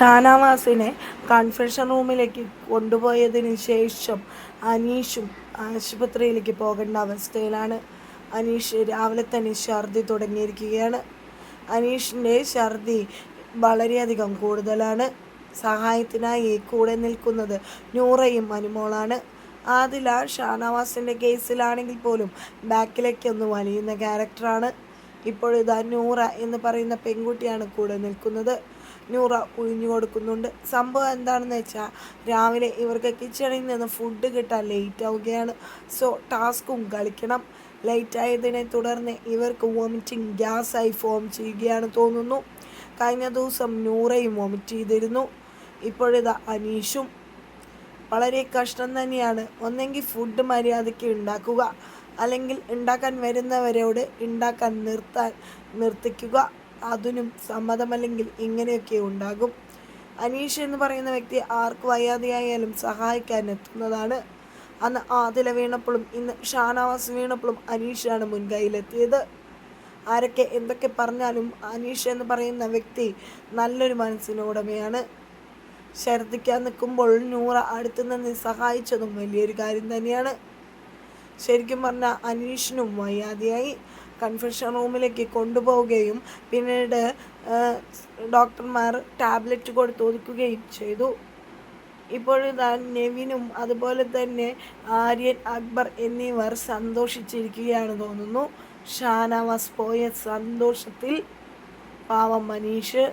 ഷാനവാസിനെ confession റൂമിലേക്ക് കൊണ്ടുപോയതിന് ശേഷം അനീഷും ആശുപത്രിയിലേക്ക് പോകേണ്ട അവസ്ഥയിലാണ്. അനീഷ് രാവിലെ തന്നെ ഛർദി തുടങ്ങിയിരിക്കുകയാണ്. അനീഷിന്റെ ഛർദി വളരെയധികം കൂടുതലാണ്. സഹായത്തിനായി കൂടെ നിൽക്കുന്നത് നൂറയും അനുമോളാണ്. ആദില ഷാനവാസിന്റെ കേസിലാണെങ്കിൽ പോലും ബാക്കിലേക്ക് ഒന്ന് വലിയുന്ന ക്യാരക്ടറാണ് ഇപ്പോഴിതാ നൂറ എന്ന് പറയുന്ന പെൺകുട്ടിയാണ് കൂടെ നിൽക്കുന്നത്. നൂറ ഉഴിഞ്ഞു കൊടുക്കുന്നുണ്ട്. സംഭവം എന്താണെന്ന് വെച്ചാൽ രാവിലെ ഇവർക്ക് കിച്ചണിൽ നിന്ന് ഫുഡ് കിട്ടാൻ ലേറ്റ് ആവുകയാണ്. സോ ടാസ്കും കളിക്കണം. ലേറ്റായതിനെ തുടർന്ന് ഇവർക്ക് വോമിറ്റിംഗ് ഗ്യാസായി ഫോം ചെയ്യുകയാണ് തോന്നുന്നു. കഴിഞ്ഞ ദിവസം നൂറയും വോമിറ്റ് ചെയ്തിരുന്നു. ഇപ്പോഴിതാ അനീഷും. വളരെ കഷ്ടം തന്നെയാണ്. ഒന്നെങ്കിൽ ഫുഡ് മര്യാദയ്ക്ക് ഉണ്ടാക്കുക. അല്ലെങ്കിൽ ഉണ്ടാക്കാൻ വരുന്നവരോട് ഉണ്ടാക്കാൻ നിർത്താൻ നിർത്തിക്കുക. അതിനും സമ്മതമല്ലെങ്കിൽ ഇങ്ങനെയൊക്കെ ഉണ്ടാകും. അനീഷ് എന്ന് പറയുന്ന വ്യക്തി ആർക്ക് വയ്യാതെയായാലും സഹായിക്കാൻ എത്തുന്നതാണ്. അന്ന് ആതില വീണപ്പോഴും ഇന്ന് ഷാനവാസ് വീണപ്പോഴും അനീഷാണ് മുൻകൈയിലെത്തിയത്. ആരൊക്കെ എന്തൊക്കെ പറഞ്ഞാലും അനീഷ് എന്ന് പറയുന്ന വ്യക്തി നല്ലൊരു മനസ്സിന് ഉടമയാണ്. ഛർദ്ദിക്കാൻ നിൽക്കുമ്പോൾ നൂറ അടുത്ത് നിന്ന് സഹായിച്ചതും വലിയൊരു കാര്യം തന്നെയാണ്. ശരിക്കും പറഞ്ഞാൽ അനീഷിനും വയ്യാതെയായി. കൺഫെഷൻ റൂമിലേക്ക് കൊണ്ടുപോവുകയും പിന്നീട് ഡോക്ടർമാർ ടാബ്ലറ്റ് കൊടുത്ത് ഒതുക്കുകയും ചെയ്തു. ഇപ്പോഴിതാ നെവിനും അതുപോലെ തന്നെ ആര്യൻ അക്ബർ എന്നിവർ സന്തോഷിച്ചിരിക്കുകയാണ് തോന്നുന്നു. ഷാനവാസ് പോയ സന്തോഷത്തിൽ പാവം മനീഷ്